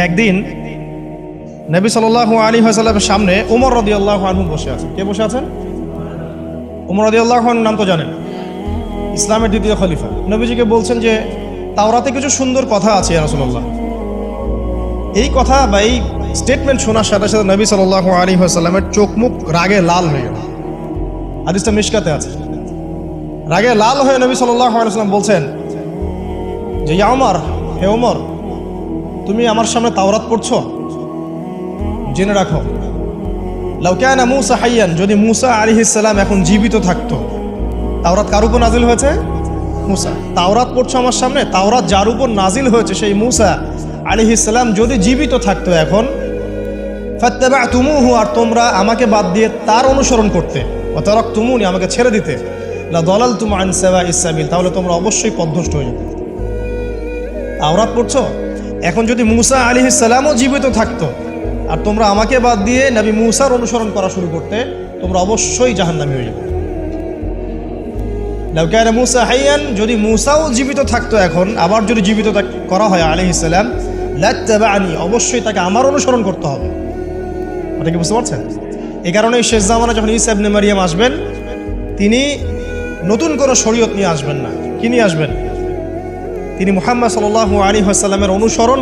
একদিন নবী সাল আলী হাসাল্লামের সামনে উমর রদি আল্লাহ আনহু বসে আছেন কে বসে আছেন? উমর রদি আল্লাহ নাম তো জানেন। ইসলামের দ্বিতীয় খলিফা। নবীজিকে বলছেন যে, তাওরাতে কিছু সুন্দর কথা আছে রসুল্লাহ এই কথা বা এই স্টেটমেন্ট শোনার সাথে সাথে নবী সাল আলী হাসাল্লামের চোখ মুখ রাগে লাল হয়ে গেল। হাদিসটা মিশকাতে আছে। রাগে লাল হয়ে নবী সাল্লাহ আলাইসাল্লাম বলছেন যে, ইয়া ওমর হে ওমর তুমি আমার সামনে তাওরাত পড়ছো? জেনে রাখো। লাউকানা মুসা হাইয়ান, যদি মুসা আলিহিসাল্লাম এখন জীবিত থাকতো, তাওরাত কার উপর নাজিল হয়েছে? মুসা। তাওরাত পড়ছো আমার সামনে, তাওরাত যার উপর নাজিল হয়েছে সেই মুসা আলিহিসাল্লাম যদি জীবিত থাকতো এখন ফাত্তাবা তুমুহু আর তোমরা আমাকে বাদ দিয়ে তার অনুসরণ করতে অতরক তুমুনি আমাকে ছেড়ে দিতে লা দলাল তুম আনসাবা ইসাবিল তাহলে তোমরা অবশ্যই পদভ্রষ্ট হয়ে যেতে তাওরাত পড়ছো? এখন যদি মুসা আলী ইসালামও জীবিত থাকতো, আর তোমরা আমাকে বাদ দিয়ে নবী মুসার অনুসরণ করা শুরু করতে, তোমরা অবশ্যই জাহান্নামী হয়ে যাবে। লাউকায়না মুসা হাইয়ান, যদি মুসাও জীবিত থাকতো এখন, আবার যদি জীবিত করা হয় আলী ইসালাম লাত্তাবানি অবশ্যই তাকে আমার অনুসরণ করতে হবে। ওটা কি বুঝতে পারছেন? এই কারণে শেষ জামানা যখন ইসা ইবনে মারিয়াম আসবেন, তিনি নতুন কোনো শরীয়ত নিয়ে আসবেন না। কি নিয়ে আসবেন? তিনি মুহাম্মদ সাল আলী হাসাল্লামের অনুসরণ,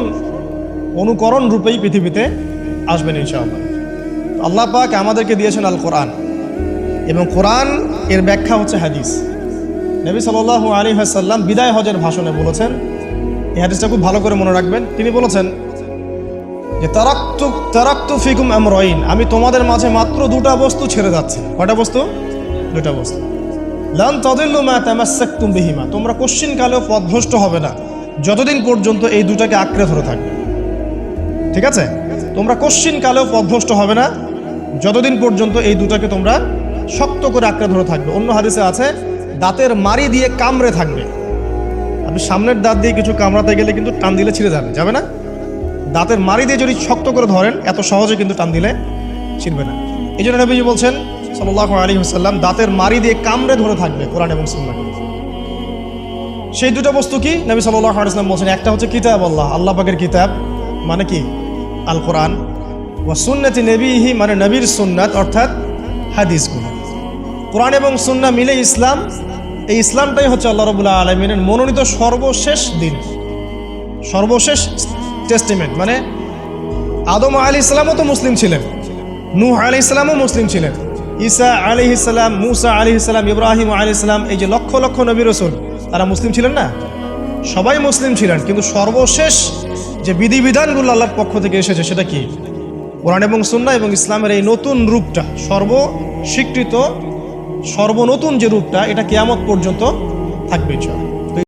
অনুকরণ রূপেই পৃথিবীতে আসবেন ইনশাআল্লাহ। আল্লাহ পাক আমাদেরকে দিয়েছেন আল কোরআন এবং কোরআন এর ব্যাখ্যা হচ্ছে হাদিস। নবী সাল আলী হাসাল্লাম বিদায় হজের ভাষণে বলেছেন, এই হাদিসটা খুব ভালো করে মনে রাখবেন। তিনি বলেছেন যে, তারাক্তু তারাক্তু ফিকুম আমরইন। আমি তোমাদের মাঝে মাত্র দুটা বস্তু ছেড়ে যাচ্ছি। কটা বস্তু? দুটা বস্তু। লান তদিল্লু মা বিহিমা। তোমরা কোশ্চিন কালেও পথভ্রষ্ট হবে না। যতদিন পর্যন্ত এই দুটাকে আঁকড়ে ধরে থাকবে। ঠিক আছে? তোমরা কোশ্চিন কালেও পথভ্রষ্ট হবে না। যতদিন পর্যন্ত এই দুটাকে তোমরা শক্ত করে আঁকড়ে ধরে থাকবে। অন্য হাদিসে আছে, দাঁতের মারি দিয়ে কামড়ে থাকবে। আপনি সামনের দাঁত দিয়ে কিছু কামড়াতে গেলে কিন্তু টান দিলে ছিঁড়ে যাবে। যাবে না? দাঁতের মারি দিয়ে যদি শক্ত করে ধরেন, এত সহজে কিন্তু টান দিলে ছিঁড়বে না। এই জন্য নবীজি বলছেন সাল্লাহ আলী হাসাল্লাম দাঁতের মারি দিয়ে কামড়ে ধরে থাকবে কোরআন এবং সুন্নাকে সেই দুটো বস্তু কি? নবী সাল্লাহ আলাইসলাম বলছেন, একটা হচ্ছে কিতাব আল্লাহ আল্লাহ পাকের কিতাব মানে কি? আল কোরআন ও সুন্নতি নবীহি মানে নবীর সুন্নাত, অর্থাৎ হাদিসগুলো। কোরআন এবং সুন্না মিলে ইসলাম, এই ইসলামটাই হচ্ছে আল্লাহ রবুল্লাহ আলমিনের মনোনীত সর্বশেষ দিন। সর্বশেষ টেস্টিমেন্ট মানে আদম আলী ইসলামও তো মুসলিম ছিলেন, নূহ আলী ইসলামও মুসলিম ছিলেন। ঈসা আলি ইসলাম মুসা আলী ইসলাম ইব্রাহিম আলী ইসলাম এই যে লক্ষ লক্ষ নবী রসুল, তারা মুসলিম ছিলেন না? সবাই মুসলিম ছিলেন, কিন্তু সর্বশেষ যে বিধিবিধানগুলো আল্লাহর পক্ষ থেকে এসেছে সেটা কি? কোরআন এবং সুন্না এবং ইসলামের এই নতুন রূপটা, সর্বস্বীকৃত, সর্বনতুন যে রূপটা, এটা কেয়ামত পর্যন্ত থাকবে, ইনশাআল্লাহ।